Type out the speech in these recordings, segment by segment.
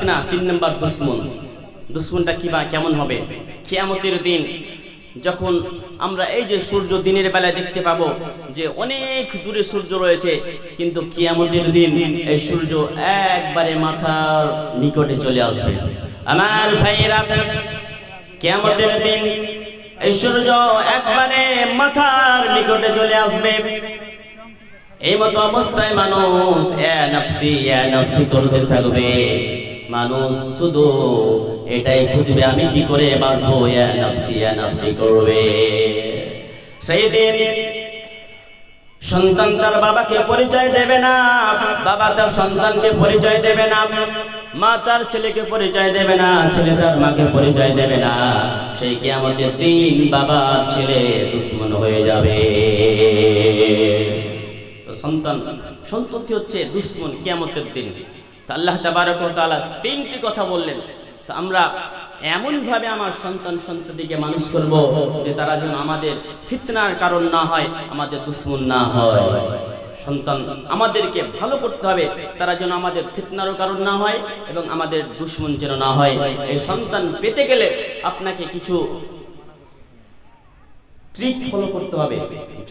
ফিতনা তিন নম্বর দুশ্মন। দুশ্মনটা কি বা কেমন হবে? কিয়ামতের দিন যখন আমরা এই যে সূর্য দিনের বেলায় দেখতে পাবো যে অনেক দূরে সূর্য রয়েছে, কিন্তু কিয়ামতের দিন এই সূর্য একবারে মাথার নিকটে চলে আসবে। আমার ভাইয়েরা, কিয়ামতের দিন এই সূর্য একবারে মাথার নিকটে চলে আসবে। এই মতো অবস্থায় মানুষ এ নফসি এ নফসি করতে থাকবে। মানুষ শুধু এটাই খুঁজবে, আমি কি করে বাঁচবো? নফসি করবে। সেই দিন সন্তান তার বাবাকে পরিচয় দেবে না, বাবা তার সন্তানকে পরিচয় দেবে না, মা তার ছেলেকে পরিচয় দেবে না, ছেলে তার মাকে পরিচয় দেবে না। সেই কি আমাদের দিন বাবার ছেলে দুশ্মন হয়ে যাবে। সন্তান, সন্ততি হচ্ছে দুশ্মন কিয়ামতের দিন। আল্লাহ তাবারক তাআলা তিনটি কথা বললেন। তো আমরা এমন ভাবে আমার সন্তান সন্ততিকে মানুষ করব যে তারা যেন আমাদের ফিতনার কারণ না হয়, আমাদের দুশ্মন না হয়। সন্তান আমাদেরকে ভালো করতে হবে, তারা যেন আমাদের ফিতনারও কারণ না হয় এবং আমাদের দুশ্মন যেন না হয়। এই সন্তান পেতে গেলে আপনাকে কিছু ট্রিক ফলো করতে হবে।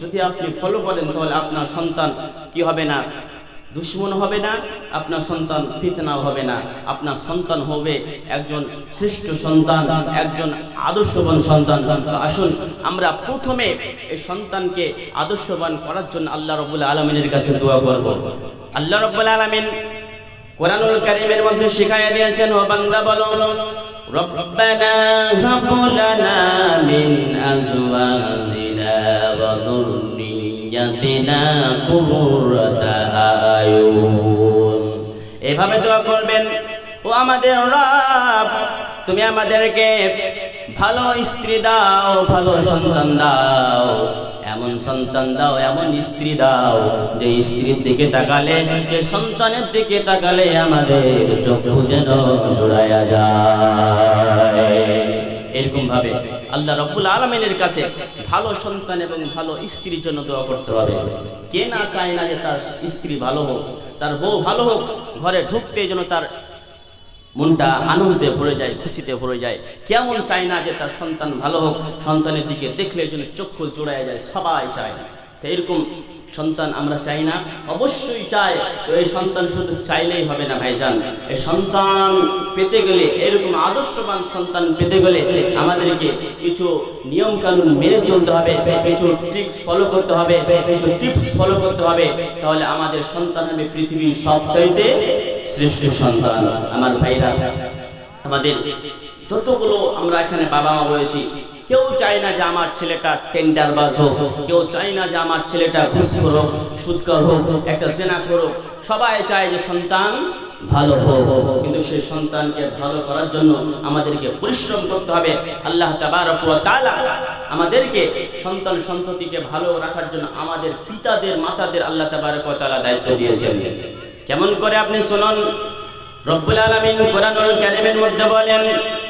যদি আপনি ফলো করেন তাহলে আপনার সন্তান কি হবে না? দুশ্মন হবে না, আপনার সন্তান ফিতনাও হবে না। আপনার সন্তান হবে একজন শ্রেষ্ঠ সন্তান, একজন আদর্শবান সন্তান। আসুন, আমরা প্রথমে এই সন্তানকে আদর্শবান করার জন্য আল্লাহ রবুল্লা আলমিনের কাছে দোয়া করব। আল্লাহ রব্বুল আলমিন কোরআনুল কারিমের মধ্যে শিখাইয়া দিয়েছেন, ও বান্দা, বলো, রব্বানা হাব লানা মিন আজওয়াজিনা ওয়া এভাবে দোয়া করবেন, ও আমাদের রব, তুমি আমাদেরকে ভালো স্ত্রী দাও, ভালো সন্তান দাও। এমন সন্তান দাও, এমন স্ত্রী দাও, যে স্ত্রীর দিকে তাকালে, যে সন্তানের দিকে তাকালে আমাদের চক্ষু যেন জোড়ায়া যায়। এরকম ভাবে আল্লাহ রব্বুল আলমিনের কাছে ভালো সন্তান এবং ভালো স্ত্রীর জন্য দোয়া করতে হবে। কে না চায় না যে তার স্ত্রী ভালো হোক, তার বউ ভালো হোক, ঘরে ঢুকতে যেন তার মনটা আনন্দে ভরে যায়, খুশিতে ভরে যায়। কেমন চায় না যে তার সন্তান ভালো হোক, সন্তানের দিকে দেখলে যেন চক্ষু জোড়ায় যায়, সবাই চায়। এরকম সন্তান আমরা চাই না। অবশ্যই চাই এই সন্তান শুধু চাইলেই হবে না ভাইজান। এই সন্তান পেতে গেলে, এরকম আদর্শবান সন্তান পেতে গেলে আমাদেরকে কিছু নিয়ম কানুন মেনে চলতে হবে, কিছু ট্রিক্স ফলো করতে হবে, কিছু টিপস ফলো করতে হবে। তাহলে আমাদের সন্তান হবে পৃথিবীর সবচাইতে শ্রেষ্ঠ সন্তান। আমার ভাইরা, আমাদের যতগুলো আমরা এখানে বাবা মা রয়েছি কেউ চায় না যে আমার ছেলেটা টেন্ডার বাজ হোক, কেউ চায় না যে আমার ছেলেটা ঘুষখোর হোক সুদকর হোক, একটা জেনা করুক। সবাই চায় যে সন্তান ভালো হোক, কিন্তু সেই সন্তানকে ভালো করার জন্য আমাদেরকে পরিশ্রম করতে হবে। আল্লাহ তাআলা আমাদেরকে সন্তান সন্ততিকে ভালো রাখার জন্য আমাদের পিতাদের, মাতাদের আল্লাহ তাআলা দায়িত্ব দিয়েছেন। কেমন করে আপনি শুনুন? রব্বুল আলমিন কোরআনুল কারীমের মধ্যে বলেন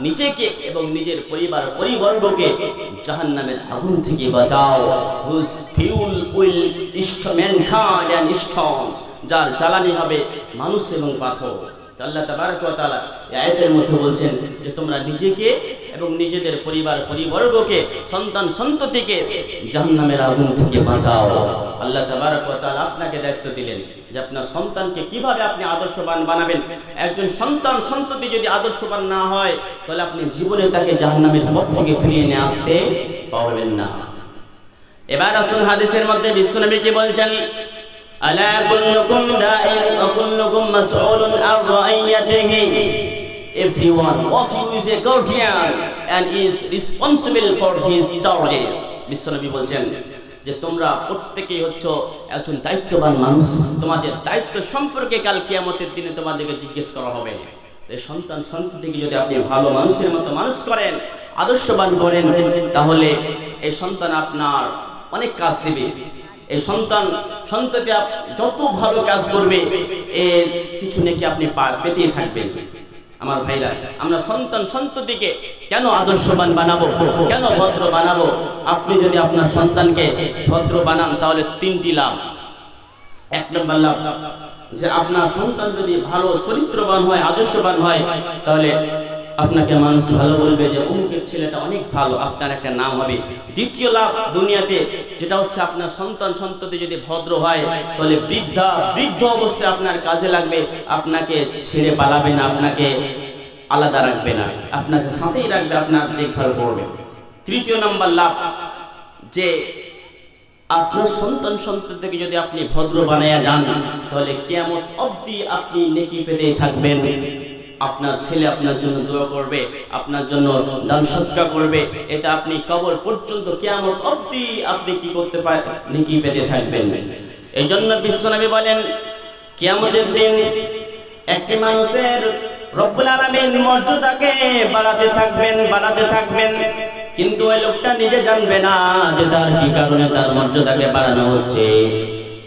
নিজেকে এবং নিজের পরিবার, পরিবর্গকে জাহান নামের আগুন থেকে বাঁচাও। হুজ ফিউল উইল স্টোনস যার জ্বালানি হবে মানুষ এবং পাথর। আল্লাহ তাবারক ওয়া তাআলা মধ্যে বলছেন যে তোমরা নিজেকে এবং নিজেদের পরিবার পরিবর্গকে, সন্তান সন্ততিকে জাহান্নামের আগুন থেকে বাঁচাও। আল্লাহ তাবারক ওয়া তাআলা আপনাকে দায়িত্ব দিলেন যে আপনার সন্তানকে কীভাবে আপনি আদর্শবান বানাবেন। একজন সন্তান সন্ততি যদি আদর্শবান না হয়, তাহলে আপনি জীবনে তাকে জাহান্নামের পথ থেকে ফিরিয়ে নিয়ে আসতে পারবেন না। এবার আসুন হাদিসের মধ্যে বিশ্বনবী কি বলছেন? আলা কুল্লুকুম রাইন ওয়া কুল্লুকুম মাসউলুন আন রাইয়াতিহি। Everyone. Of you is a guardian and is responsible for his charges. বিশ্বনবী বলছেন যে, তোমরা প্রত্যেকেই হচ্ছে একজন দায়িত্ববান মানুষ। তোমাদের দায়িত্ব সম্পর্কে কাল কিয়ামতের দিনে তোমাদেরকে জিজ্ঞেস করা হবে। সন্তান সন্ততিকে যদি আপনি ভালো মানুষের মতো মানুষ করেন, আদর্শবান করেন, তাহলে এই সন্তান আপনার অনেক কাজ দেবে। এই সন্তান, সন্ততি যত ভালো কাজ করবে, এর কিছু নাকি আপনি পেতেই থাকবেন? আমার ভাইরা, আমরা সন্তান সন্ততিকে কেন আদর্শবান বানাবো? কেন ভদ্র বানাবো? আপনি যদি আপনার সন্তানকে ভদ্র বানান, তাহলে তিনটি লাভ। এক নম্বর লাভ, যে আপনার সন্তান যদি ভালো চরিত্রবান হয়, আদর্শবান হয়, তাহলে আপনাকে মানুষ ভালো বলবে যে অমুকের ছেলেটা অনেক ভালো, আপনার একটা নাম হবে। দ্বিতীয় লাভ দুনিয়াতে যেটা হচ্ছে আপনার সন্তান সন্ততি যদি ভদ্র হয়, তাহলে বৃদ্ধা, বৃদ্ধ অবস্থায় আপনার কাজে লাগবে, আপনাকে ছেড়ে পালাবে না, আপনাকে আলাদা রাখবে না, আপনাকে সাথেই রাখবে, আপনার দেখভাল করবে। তৃতীয় নম্বর লাভ, যে আপনার সন্তান সন্ততিকে যদি আপনি ভদ্র বানাইয়া যান, তাহলে কেমন অবধি আপনি নেকি পেতেই থাকবেন। আপনার ছেলে আপনার জন্য দোয়া করবে, আপনার জন্য দান সৎকার করবে এতে আপনি কবর পর্যন্ত কিয়ামত অবধি আপনি কি করতে পারেন নেকি পেতে থাকবেন? এই জন্য বিশ্বনবী বলেন, কিয়ামতের দিন একটি মানুষের রব্বুল আলামিন মর্যাদাকে বাড়াতে থাকবেন বাড়াতে থাকবেন। কিন্তু ওই লোকটা নিজে জানবে না যে তার কি কারণে তার মর্যাদাকে বাড়ানো হচ্ছে।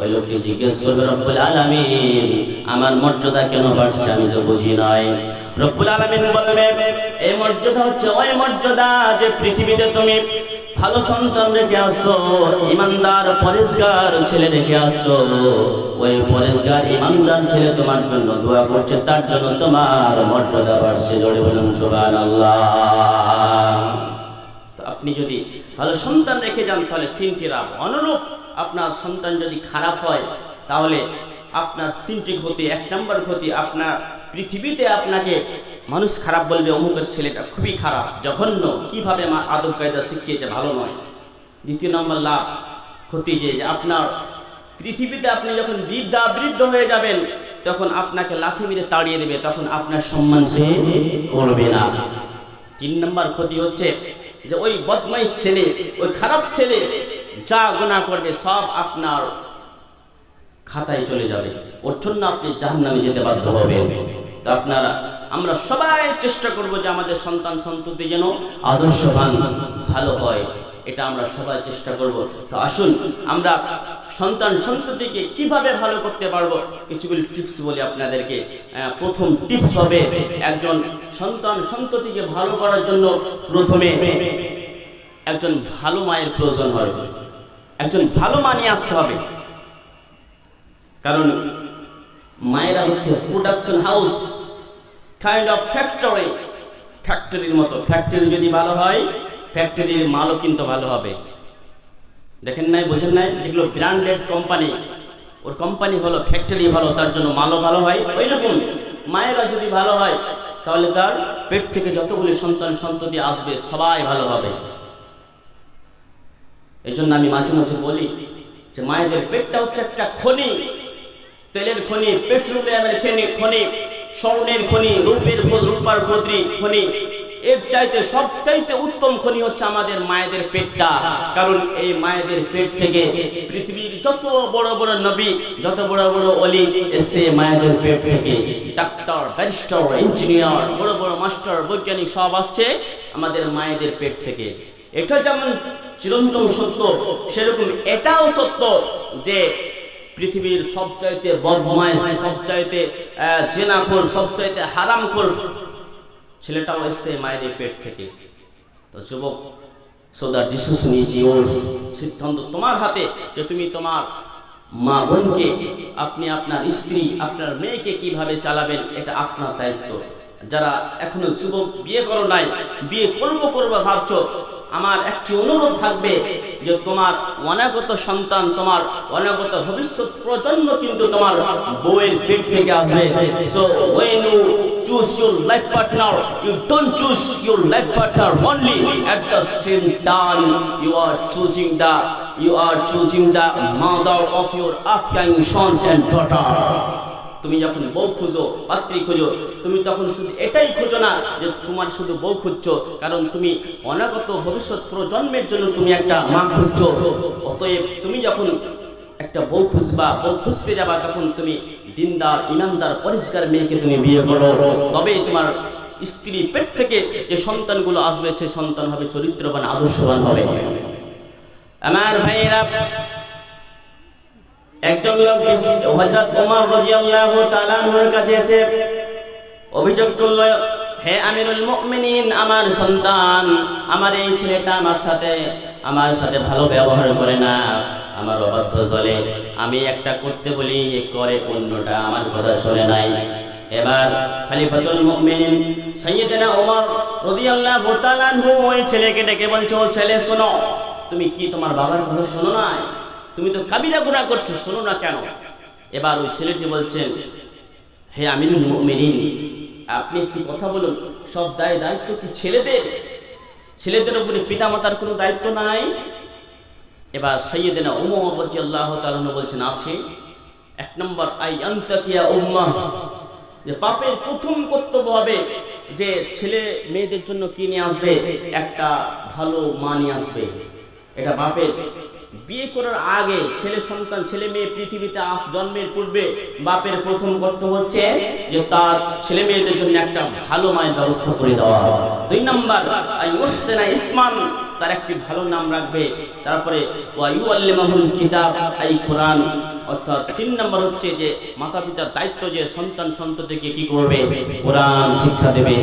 ওই লোককে জিজ্ঞেস করবে, রব্বুল আলামিন, আমার মর্যাদা কেন বাড়ছে আমি তো বুঝি নয় রব্বুল আলামিন বলবে এই মর্যাদা হচ্ছে ওই মর্যাদা যে পৃথিবীতে তুমি ভালো সন্তান রেখে আসছো, ইমানদার পরিষ্কার ছেলে রেখে আসছো। ওই পরিষ্কার ইমানদার ছেলে তোমার জন্য দোয়া করছে, তার জন্য তোমার মর্যাদা বাড়ছে। জোরে বলুন, সুবহানাল্লাহ। তো আপনি যদি ভালো সন্তান রেখে যান, তাহলে তিনটি লাভ। অনুরূপ আপনার সন্তান যদি খারাপ হয়, তাহলে আপনার তিনটি ক্ষতি। এক নম্বর ক্ষতি, আপনার পৃথিবীতে আপনাকে মানুষ খারাপ বলবে, অমুকের ছেলেটা খুবই খারাপ, জঘন্য। কীভাবে মা আদব কায়দা শিখিয়েছে, ভালো নয়। দ্বিতীয় নম্বর লাভ, ক্ষতি যে যে আপনার পৃথিবীতে আপনি যখন বৃদ্ধা বৃদ্ধ হয়ে যাবেন, তখন আপনাকে লাথি মেরে তাড়িয়ে দেবে, তখন আপনার সম্মান সে করবে না। তিন নম্বর ক্ষতি হচ্ছে যে, ওই বদমাইশ ছেলে, ওই খারাপ ছেলে যা গুণা করবে সব আপনার খাতায় চলে যাবে। ওর জন্য আপনি জাহান্নামে যেতে বাধ্য হবেন। তো আপনারা, আমরা সবাই চেষ্টা করব যে আমাদের সন্তান সন্ততি যেন আদর্শবান, ভালো হয়। এটা আমরা সবাই চেষ্টা করব। তো আসুন, আমরা সন্তান সন্ততিকে কীভাবে ভালো করতে পারব? কিছুগুলি টিপস বলি আপনাদেরকে। প্রথম টিপস হবে একজন সন্তান সন্ততিকে ভালো করার জন্য প্রথমে একজন ভালো মায়ের প্রয়োজন হয় একজন ভালো মা নিয়ে আসতে হবে। কারণ মায়েরা হচ্ছে production house kind of factory ফ্যাক্টরির মতো। ফ্যাক্টরি যদি ভালো হয় ফ্যাক্টরির মালও কিন্তু ভালো হবে। দেখেন নাই, বোঝেন নাই? যেগুলো ব্র্যান্ডেড কোম্পানি ওর কোম্পানি ভালো ফ্যাক্টরি ভালো, তার জন্য মালও ভালো হয়। ওই রকম। মায়েরা যদি ভালো হয়, তাহলে তার পেট থেকে যতগুলি সন্তান সন্ততি আসবে, সবাই ভালো হবে। এই জন্য আমি মাঝে মাঝে বলি যে মায়েদের পেটটা হচ্ছে একটা খনি। তেলের খনি, পেট্রোলিয়ামের খনি খনি, স্বর্ণের খনি, রূপের রূপার খদ্রি খনি। এর চাইতে সবচাইতে উত্তম খনি হচ্ছে আমাদের মায়েদের পেটটা। কারণ এই মায়েদের পেট থেকে পৃথিবীর যত বড় বড় নবী, যত বড় বড় অলি এসে মায়েদের পেট থেকে। ডাক্তার, ব্যারিস্টার, ইঞ্জিনিয়ার, বড় বড় মাস্টার, বৈজ্ঞানিক সব আসছে আমাদের মায়েদের পেট থেকে। এটা যেমন চিরন্তন সত্য, সেরকম এটাও সত্য যে পৃথিবীর সবচাইতে বদমাইশ, সবচাইতে জেনাখোর, সবচাইতে হারামখোর ছেলেটাও এসছে মায়ের পেট থেকে। তো যুবক সো দ্য ডিসিশন সিদ্ধান্ত তোমার হাতে যে তুমি তোমার মা বোনকে, আপনি আপনার স্ত্রী, আপনার মেয়েকে কীভাবে চালাবেন, এটা আপনার দায়িত্ব। যারা এখনও যুবক বিয়ে করো নাই, বিয়ে করব করব ভাবছ আমার একটি অনুরোধ থাকবে যে তোমার অনাগত সন্তান তোমার অনাগত ভবিষ্যৎ প্রজন্ম কিন্তু তোমার বউয়ের পেট থেকে আসবে so when you choose your life partner you don't choose your life partner only at the same time you are choosing the you are choosing the mother of your upcoming sons and daughter তুমি যখন বউ খুঁজো, পাত্রী খুঁজো, তুমি তখন শুধু এটাই খুঁজো না যে তোমার শুধু বউ খুঁজছো, কারণ তুমি অনাগত ভবিষ্যৎ প্রজন্মের জন্য তুমি একটা মা খুঁজছো। অতএব তুমি যখন একটা বউ খুঁজবা, বউ খুঁজতে যাবা, তখন তুমি দিনদার, ইমানদার, পরিষ্কার মেয়েকে তুমি বিয়ে করো। তবেই তোমার স্ত্রী পেট থেকে যে সন্তানগুলো আসবে সে সন্তান হবে চরিত্রবান, আদর্শবান হবে। আমার ভাইয়েরা একজন লোক হযরত ওমর রাদিয়াল্লাহু তাআলা আনহুর কাছে এসে অভিযোগ করল, হে আমিরুল মুমিনিন, আমার সন্তান, আমার এই ছেলেটা আমার সাথে আমার সাথে ভালো ব্যবহার করে না, আমার অবাধ্য চলে, আমি একটা করতে বলি করে অন্যটা আমার কথা শোনে নাই। এবার খলিফাতুল মুমিনিন সাইয়েদনা ওমর রাদিয়াল্লাহু তাআলা আনহু ওই ছেলেকে ডেকে বলছো, "ও ছেলে, শোনো, তুমি কি তোমার বাবার কথা শোনো না তুমি তো কাবিরা গুনাহ করছ, শোনো না কেন? এবার ওই ছেলেটি বলছেন, হে আমিরুল মুমিনিন, আপনি একটি কথা বলুন। সব দায় দায়িত্ব কি ছেলেদের? ছেলেদের উপরে পিতামাতার কোনো দায়িত্ব নাই? এবার সৈয়দিনা রাদিয়াল্লাহু তাআলা বলছেন, আছে। এক নম্বর আই আন্তাকিয়া উম্মাহ। যে পাপের প্রথম কর্তব্য হবে যে ছেলে মেয়েদের জন্য কি নিয়ে আসবে? একটা ভালো মা নিয়ে আসবে। এটা বাপের বিয়ে করার আগে ছেলে সন্তান, ছেলে মেয়ে পৃথিবীতে আস জন্মের পূর্বে বাপের প্রথম কর্তব্য হচ্ছে যে তার ছেলে মেয়েদের জন্য একটা ভালো মায়ের ব্যবস্থা করে দেওয়া দুই নাম্বার, আই ইসমান, তার একটি ভালো নাম রাখবে। তারপরে, ওয়া ইউআল্লিমাহুল কিতাব, আই কোরআন। অর্থাৎ তিন নম্বর হচ্ছে যে মাতা পিতার দায়িত্ব যে সন্তান সন্ততিকে কি করবে? কোরআন শিক্ষা দেবে।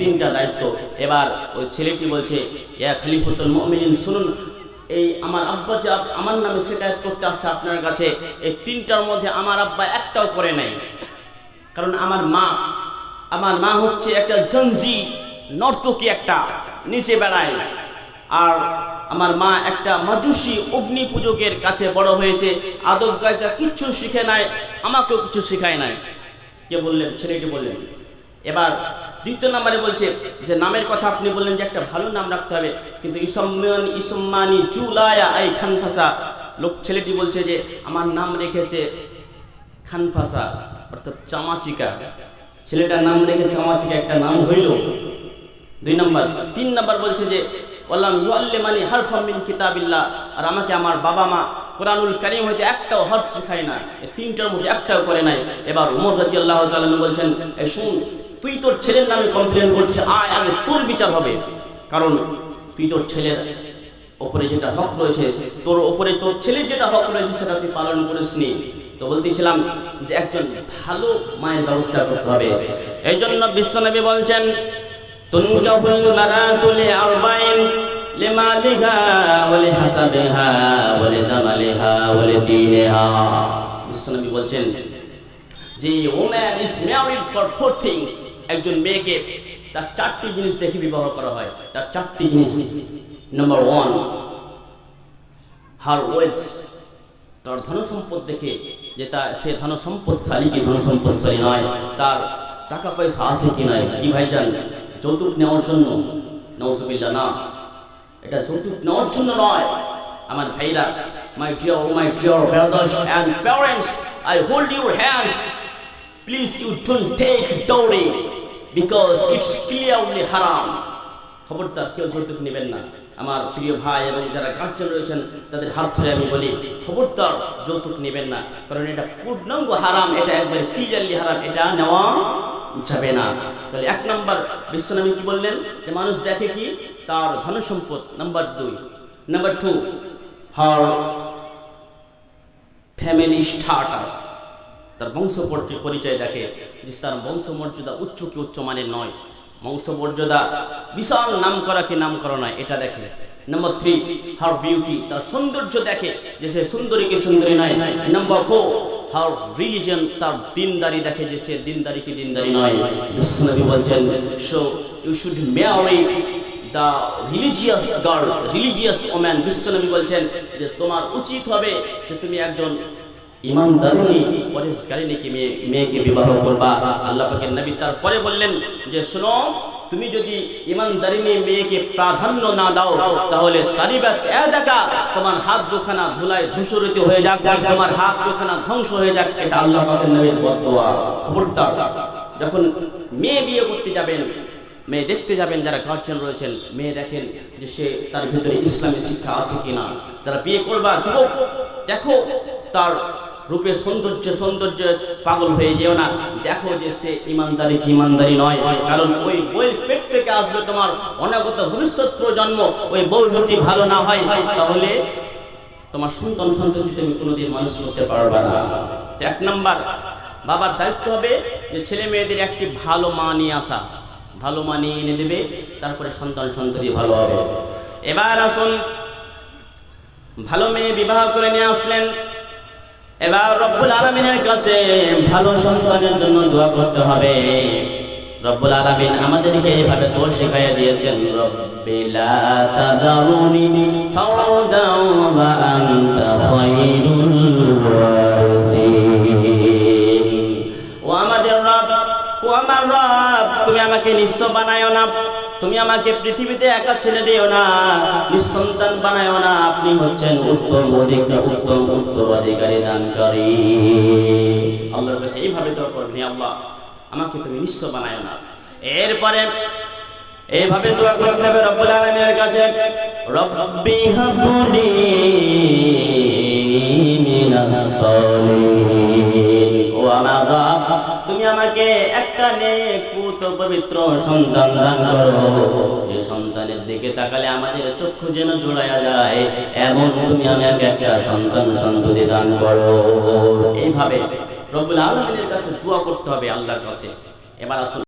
তিনটা দায়িত্ব। এবার ওই ছেলেটি বলছে, ইয়া খলিফতুল মুমিনিন, শুনুন এই আমার আব্বা যে আমার নামে শিকায়ত করতে আসছে আপনার কাছে, এই তিনটার মধ্যে আমার আব্বা একটাও করে নাই। কারণ আমার মা আমার মা হচ্ছে একটা জঞ্জি নর্তকী একটা, নিচে বেড়ায়। আর আমার মা একটা মাজুসি অগ্নি পূজকের কাছে বড় হয়েছে, আদব কায়দা কিচ্ছু শিখে নাই, আমাকেও কিছু শেখায় নাই। কে বললেন? ছেলেটি বললেন, এবার দ্বিতীয় নাম্বারে বলছে যে, নামের কথা আপনি বললেন যে একটা ভালো নাম রাখতে হবে, কিন্তু ইসম্মান, ইসম্মানি জুলায়া আই খানফাসা। লোক ছেলেটি বলছে যে, আমার নাম রেখেছে খানফাসা, অর্থাৎ চামাচিকা। ছেলেটার নাম রেখে চামাচিকা একটা নাম হইল। দুই নম্বর। তিন নম্বর বলছে যে, ওয়াল্লাম ইউআল্লিমানি হারফাম মিন কিতাবিল্লাহ, আর আমাকে আমার বাবা মা কোরআনুল কারীম হইতে একটাও হরফ শেখায় না তিনটার মধ্যে একটাও করে নাই। এবার উমর রাদিয়াল্লাহু তাআলা বলছেন শুন তুই তোর ছেলের নামে কমপ্লেন করছিস, আয়, আগে তোর বিচার হবে। কারণ তুই তোর ছেলের ওপরে যেটা হক রয়েছে, তোর ওপরে তোর ছেলের যেটা হক রয়েছে, সেটা তুই পালন করিসনি তো বলতেছিলাম যে একজন ভালো মায়ের ব্যবস্থা করতে হবে। এই জন্য বিশ্বনবী বলছেন বিশ্বনবী বলছেন যে woman is married for four things একজন মেয়েকে তার চারটি জিনিস দেখে বিবাহ করা হয়। তার চারটি জিনিস। নাম্বার ওয়ান হার ওয়েলথ তার ধন সম্পদ দেখে যে তা সে ধন সম্পদশালী কি ধন সম্পদশালী নয়? তার টাকা পয়সা আছে কি নয় কি ভাইজান? যৌতুক নেওয়ার জন্য? নওজবিল্লা না। এটা যৌতুক নেওয়ার জন্য নয়। আমার ভাইরা my dear my dear brothers and parents I hold your hands please you don't take dowry because it's clearly হারাম খবরদার কেউ যৌতুক নেবেন না। আমার প্রিয় ভাই এবং যারা গার্জেন রয়েছেন, তাদের হাত ধরে আমি বলি খবরদার যৌতুক নেবেন না। কারণ এটা পূর্ণাঙ্গ হারাম, এটা একবার ক্লিয়ারলি হারাম, এটা নেওয়া যাবে না। তাহলে এক নম্বর, বিশ্বনবী কি বললেন? যে মানুষ দেখে কি? তার ধন সম্পদ নাম্বার দুই। Number two her family status তার বংশ পরিচয় দেখে যে তার বংশ মর্যাদা উচ্চ কি উচ্চ মানের নয়। বংশ মর্যাদা বিশাল নাম করা কি নাম করা নয়, এটা দেখে। নাম্বার থ্রি হার বিউটি তার সৌন্দর্য দেখে যে সে সুন্দরী কি সুন্দরী নয়। নাম্বার ফোর রিলিজন তার দিনদারি দেখে যে সে দিনদারি কি দিনদারি নয়। বলছেন so you should the religious girl religious woman বিশ্বনবী বলছেন যে, তোমার উচিত হবে যে তুমি একজন ইমানদারিনী পরেশকারিণীকে মেয়ে, মেয়েকে বিবাহ করবা। আল্লাহ পাকের নবী তারপরে বললেন যে, শোনো, তুমি যদি ইমানদারিনী মেয়েকে প্রাধান্য না দাও, তাহলে তোমার হাত দুখানা ধুলায় ধূসরিত হয়ে যাক তোমার হাত দুখানা ধ্বংস হয়ে যাক। এটা আল্লাহ পাকের নবীর বদদোয়া। খবরদার যখন মেয়ে বিয়ে করতে যাবেন, মেয়ে দেখতে যাবেন, যারা গার্জেন রয়েছেন, মেয়ে দেখেন যে সে তার ভিতরে ইসলামী শিক্ষা আছে কিনা। যারা বিয়ে করবা, যুবক, দেখো তার রূপের সৌন্দর্য সৌন্দর্য পাগল হয়ে যেও না। দেখো যে সে ইমানদারি কি ইমানদারি নয়, কারণ ওই বই পেট থেকে আসবে তোমার অনাগত ভবিষ্যৎ প্রজন্ম। ওই বউ যদি ভালো না হয়, তাহলে তোমার সন্তান সন্ততি তুমি কোনোদিন মানুষ করতে পারবে না। এক নম্বর, বাবার দায়িত্ব হবে যে ছেলে মেয়েদের একটি ভালো মা নিয়ে আসা। ভালো মা নিয়ে এনে দেবে, তারপরে সন্তান, সন্ততি ভালো হবে। এবার আসুন, ভালো মেয়ে বিবাহ করে নিয়ে আসলেন। এবার রব্বুল আলমিনের কাছে ভালো সন্তানের জন্য দোয়া করতে হবে। রব্বুল আলামিন আমাদেরকে এইভাবে দোয়া শিখাইয়া দিয়েছেন ও আমাদের রব, ও আমার রব, তুমি আমাকে নিঃস্ব বানায়ো না। তুমি আমাকে পৃথিবীতে একা ছেড়ে দিও না, নিঃসন্তান বানায়ো না। আপনি হচ্ছেন উত্তম অধিকার উত্তম উত্তরাধিকারী দানকারী। আল্লাহর কাছে এইভাবে দোয়া করবেন হে আল্লাহ, আমাকে তুমি নিঃস্ব বানায়ো না। এরপরে এইভাবে দোয়া করতে হবে রব্বুল আলামিনের কাছে, রব্বি হাবলি মিনাস সালিহিন ও আমার রব তুমি আমাকে একটা পবিত্র সন্তান দান করো। সন্তানের দিকে তাকালে আমাদের চক্ষু যেন জোড়ায়া যায় তুমি আমাকে একটা সন্তান সন্ততি দান করো। এইভাবে রব্বুল আলামিনের কাছে দোয়া করতে হবে আল্লাহর কাছে। এবার আসুন।